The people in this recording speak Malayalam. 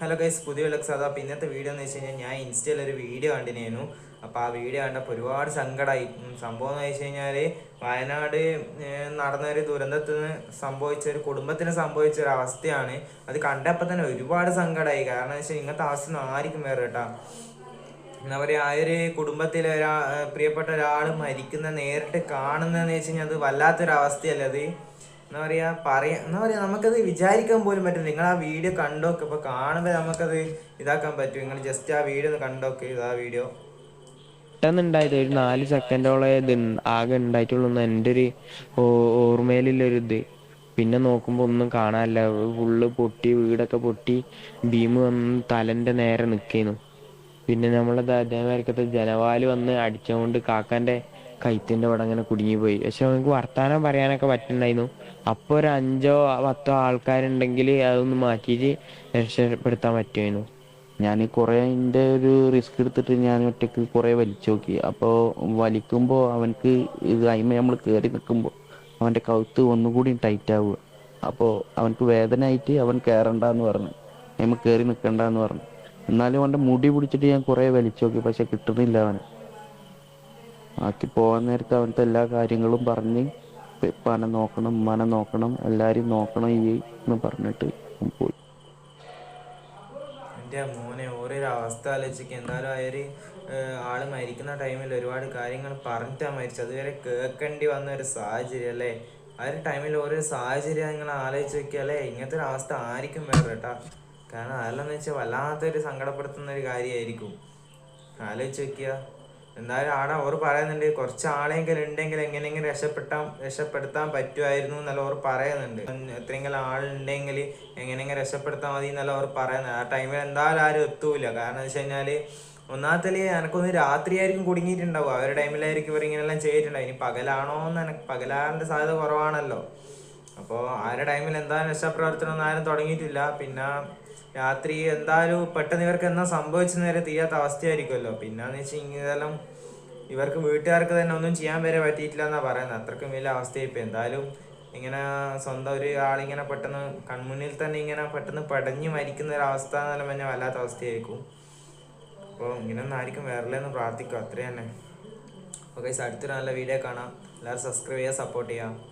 ഹലോ ഗൈസ് പുതിയ വിളക്സ് അപ്പോൾ ഇന്നത്തെ വീഡിയോ എന്ന് വെച്ച് കഴിഞ്ഞാൽ ഞാൻ ഇൻസ്റ്റയിൽ ഒരു വീഡിയോ കണ്ടിനേനു. അപ്പോൾ ആ വീഡിയോ കണ്ടപ്പോൾ ഒരുപാട് സങ്കടമായി സംഭവം എന്ന് വെച്ച് കഴിഞ്ഞാൽ വയനാട് നടന്ന ഒരു ദുരന്തത്തിൽ നിന്ന് സംഭവിച്ച ഒരു കുടുംബത്തിന് സംഭവിച്ച ഒരു അവസ്ഥയാണ്. അത് കണ്ടപ്പോൾ തന്നെ ഒരുപാട് സങ്കടമായി കാരണം വെച്ചാൽ ഇങ്ങനത്തെ അവസ്ഥ ഒന്നും ആർക്കും വേറെ കേട്ടോ. എന്താ പറയുക ആ ഒരു കുടുംബത്തിലെ ഒരാ പ്രിയപ്പെട്ട ഒരാൾ മരിക്കുന്ന നേരിട്ട് കാണുന്നതെന്ന് വെച്ച് കഴിഞ്ഞാൽ അത് വല്ലാത്തൊരു അവസ്ഥയല്ലേ അത്? എന്താ പറയുക പറയാ എന്താ പറയുക നമുക്കത് വിചാരിക്കാൻ പോലും പറ്റില്ല. നിങ്ങൾ ആ വീഡിയോ കണ്ടോക്ക്. ഇപ്പോൾ കാണുമ്പോൾ നമുക്കത് ഇതാക്കാൻ പറ്റും. നിങ്ങൾ ജസ്റ്റ് ആ വീഡിയോ ഒന്ന് കണ്ടോക്ക് ഇതാ വീഡിയോ. പെട്ടെന്നുണ്ടായത് ഒരു നാല് സെക്കൻഡോളം ഇത് ആകെ ഉണ്ടായിട്ടുള്ളൂ എന്റെ ഒരു ഓർമ്മയിലുള്ളൊരിത് പിന്നെ നോക്കുമ്പോൾ ഒന്നും കാണാനില്ല. ഫുള്ള് പൊട്ടി വീടൊക്കെ പൊട്ടി ഭീമ് വന്ന് തലന്റെ നേരെ നിൽക്കുന്നു പിന്നെ നമ്മളത് അതേമാരിക്കത്തെ ജനവാൽ വന്ന് അടിച്ചുകൊണ്ട് കാക്കാന്റെ കൈത്തിന്റെ അവിടെ അങ്ങനെ കുടുങ്ങിപ്പോയി പക്ഷെ നമുക്ക് വർത്താനം പറയാനൊക്കെ പറ്റുന്നുണ്ടായിരുന്നു അപ്പോൾ ഒരു അഞ്ചോ പത്തോ ആൾക്കാരുണ്ടെങ്കിൽ അതൊന്ന് മാറ്റിയിട്ട് രക്ഷപ്പെടുത്താൻ പറ്റുമായിരുന്നു ഞാൻ കുറേ എന്റെ ഒരു റിസ്ക് എടുത്തിട്ട് ഞാൻ ഒറ്റയ്ക്ക് കുറേ വലിച്ചു നോക്കി. അപ്പോൾ വലിക്കുമ്പോൾ അവനക്ക് ഇത് അയിമ നമ്മൾ കയറി നിൽക്കുമ്പോൾ അവന്റെ കഴുത്ത് ഒന്നുകൂടി ടൈറ്റ് ആവുക. അപ്പോൾ അവനക്ക് വേദന ആയിട്ട് അവൻ കയറണ്ടെന്ന് പറഞ്ഞു. അയിമ കയറി നിൽക്കണ്ടെന്ന് പറഞ്ഞു. എന്നാലും അവന്റെ മുടി പിടിച്ചിട്ട് ഞാൻ കുറേ വലിച്ചു നോക്കി പക്ഷെ കിട്ടുന്നില്ല അവന്. ആക്കി പോകാൻ നേരത്ത് അവനത്തെ എല്ലാ കാര്യങ്ങളും പറഞ്ഞ് ഉപ്പാനെ നോക്കണം മന നോക്കണം എല്ലാരും നോക്കണം ഈ എന്ന് പറഞ്ഞിട്ട് പോയി. മോനെ ഓരോരോ അവസ്ഥ ആലോചിക്കുക എന്തായാലും ആ ആൾ മരിക്കുന്ന ടൈമിൽ ഒരുപാട് കാര്യങ്ങൾ പറഞ്ഞിട്ടാണ് മരിച്ചത്. അതുവരെ കേൾക്കേണ്ടി വന്ന ഒരു സാഹചര്യം അല്ലേ? ആ ഒരു ടൈമിൽ ഓരോ സാഹചര്യം നിങ്ങൾ ആലോചിച്ച് നോക്കിയാൽ അല്ലെ? ഇങ്ങനത്തെ ഒരു അവസ്ഥ ആയിരിക്കും വേറെ കേട്ടാ. കാരണം അതെല്ലാം എന്ന് വെച്ചാൽ വല്ലാത്തൊരു സങ്കടപ്പെടുത്തുന്ന ഒരു കാര്യമായിരിക്കും ആലോചിച്ച് നോക്കിയ. എന്തായാലും ആടെ ഓർ പറയുന്നുണ്ട് കുറച്ച് ആളെങ്കിലും ഉണ്ടെങ്കിൽ എങ്ങനെയെങ്കിലും രക്ഷപ്പെട്ടാൻ രക്ഷപ്പെടുത്താൻ പറ്റുമായിരുന്നു എന്നല്ല ഓർ പറയുന്നുണ്ട്. എത്രയെങ്കിലും ആളുണ്ടെങ്കിൽ എങ്ങനെയെങ്കിലും രക്ഷപ്പെടുത്താൻ മതി എന്നല്ല ഓർ പറയുന്നത്. ആ ടൈമിൽ എന്തായാലും ആരും എത്തൂല. കാരണം എന്ന് വെച്ച് കഴിഞ്ഞാൽ എനക്കൊന്ന് രാത്രിയായിരിക്കും കുടുങ്ങിയിട്ടുണ്ടാവും ആ ഒരു ടൈമിലായിരിക്കും ഇവർ ഇങ്ങനെല്ലാം ചെയ്തിട്ടുണ്ടാവും ഇനി പകലാണോ എന്ന് എനക്ക് പകലാറിന്റെ സാധ്യത കുറവാണല്ലോ. അപ്പോൾ ആരുടെ ടൈമിൽ എന്തായാലും രക്ഷാപ്രവർത്തനം ഒന്നും ആരും തുടങ്ങിയിട്ടില്ല. പിന്നെ രാത്രി എന്തായാലും പെട്ടെന്ന് ഇവർക്ക് എന്താ സംഭവിച്ച നേരെ തീരാത്ത അവസ്ഥയായിരിക്കുമല്ലോ. പിന്നെന്ന് വെച്ച് ഇതെല്ലാം ഇവർക്ക് വീട്ടുകാർക്ക് തന്നെ ഒന്നും ചെയ്യാൻ വരെ പറ്റിയിട്ടില്ല എന്നാ പറയുന്നത്. അത്രക്കും വലിയ അവസ്ഥയായി ഇപ്പം. എന്തായാലും ഇങ്ങനെ സ്വന്തം ഒരു ആളിങ്ങനെ പെട്ടെന്ന് കൺമുന്നിൽ തന്നെ ഇങ്ങനെ പെട്ടെന്ന് പടഞ്ഞു മരിക്കുന്ന ഒരു അവസ്ഥ എന്നെല്ലാം വല്ലാത്ത അവസ്ഥയായിരിക്കും. അപ്പോൾ ഇങ്ങനെയൊന്നും ആയിരിക്കും വേറെ പ്രാർത്ഥിക്കും അത്രയും തന്നെ. ഓക്കെ അടുത്തൊരു നല്ല വീഡിയോ കാണാം. എല്ലാവരും സബ്സ്ക്രൈബ് ചെയ്യുക സപ്പോർട്ട് ചെയ്യുക.